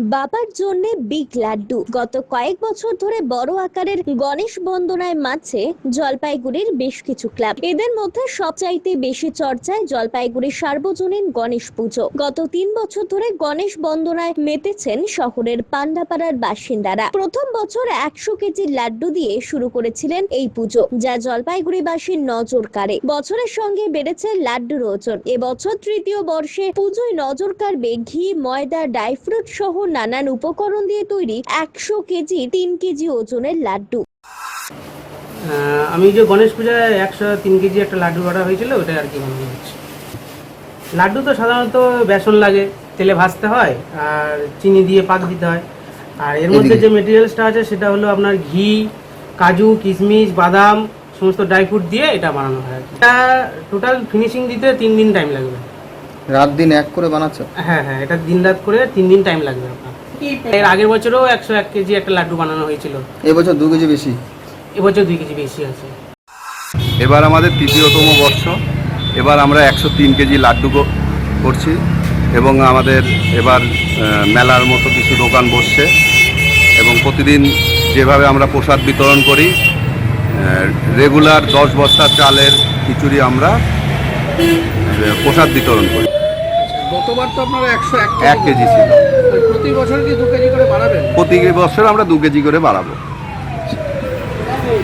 বাবার জন্য বিগ লাড্ডু। গত কয়েক বছর ধরে বড় আকারের গণেশ বন্দনায় মাঝে জলপাইগুড়ির বেশ কিছু ক্লাব। এদের মধ্যে সবচাইতে বেশি চর্চায় জলপাইগুড়ির সার্বজনীন গণেশ পুজো। গত তিন বছর ধরে গণেশ বন্দনায় মেতেছেন শহরের পান্ডাপাড়ার বাসিন্দারা। প্রথম বছর একশো কেজি লাড্ডু দিয়ে শুরু করেছিলেন এই পুজো, যা জলপাইগুড়িবাসীর নজর কাড়ে। বছরের সঙ্গে বেড়েছে লাড্ডুর ওজন। এবছর তৃতীয় বর্ষে পুজোয় নজর কাড়বে ঘি, ময়দা, ড্রাই ফ্রুট সহ নানান উপকরণ দিয়ে তৈরি একশো কেজি তিন কেজি ওজনের লাড্ডু। আমি যে গণেশ পূজায় একশো তিন কেজি একটা লাড্ডু করা হয়েছিল ওটাই আর কি বানানো হচ্ছে। লাড্ডু তো সাধারণত বেসন লাগে তেলে ভাজতে হয় আর চিনি দিয়ে পাক দিতে হয়। আর এর মধ্যে যে মেটেরিয়ালসটা আছে সেটা হলো আপনার ঘি কাজু কিশমিশ বাদাম সমস্ত ড্রাই ফ্রুট দিয়ে এটা বানানো হয় এটা টোটাল ফিনিশিং দিতে তিন দিন টাইম লাগবে। রাত দিন এক করে বানাচ্ছ? হ্যাঁ হ্যাঁ এটা দিন রাত করে তিন দিন টাইম লাগবে আপনার। এর আগের বছরও একশো এক কেজি একটা লাড্ডু বানানো হয়েছিল। এবছর দু কেজি বেশি? এবছর দুই কেজি বেশি আছে। এবার আমাদের তৃতীয়তম বর্ষ। এবার আমরা একশো তিন কেজি লাড্ডু করছি এবং আমাদের এবার মেলার মতো কিছু দোকান বসছে এবং প্রতিদিন যেভাবে আমরা প্রসাদ বিতরণ করি রেগুলার দশ বস্তা চালের খিচুড়ি আমরা প্রসাদ বিতরণ করি। গতবার তো আপনারা একশো এক এক কেজি ছিল। প্রতি বছর কি দু কেজি করে বাড়াবেন? প্রতি বছর আমরা দু কেজি করে বাড়াবো।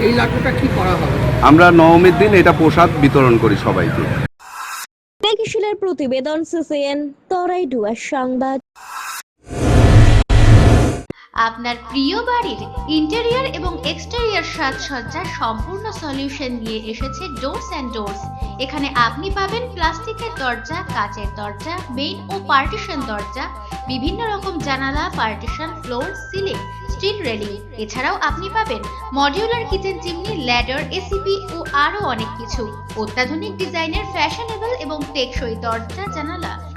এই লাড্ডুটা কি করা হবে? আমরা নবমীর দিন এটা প্রসাদ বিতরণ করি সবাইকে। কিশিলের প্রতিবেদন সিসিএন তরাই ডুয়ার সংবাদ। আপনার প্রিয় বাড়ির ইন্টেরিয়র এবং এক্সটেরিয়র সাজসজ্জার সম্পূর্ণ সলিউশন নিয়ে এসেছে ডোরস অ্যান্ড ডোরস এখানে আপনি পাবেন প্লাস্টিকের দরজা, কাচের দরজা মেইন ও পার্টিশন দরজা, বিভিন্ন রকম জানালা partition floor ceiling steel railing এছাড়াও আপনি পাবেন modular kitchen chimney ladder ACP ও আরও অনেক কিছু। অত্যাধুনিক ডিজাইনের ফ্যাশনেবল এবং টেকসই দরজা, জানালা।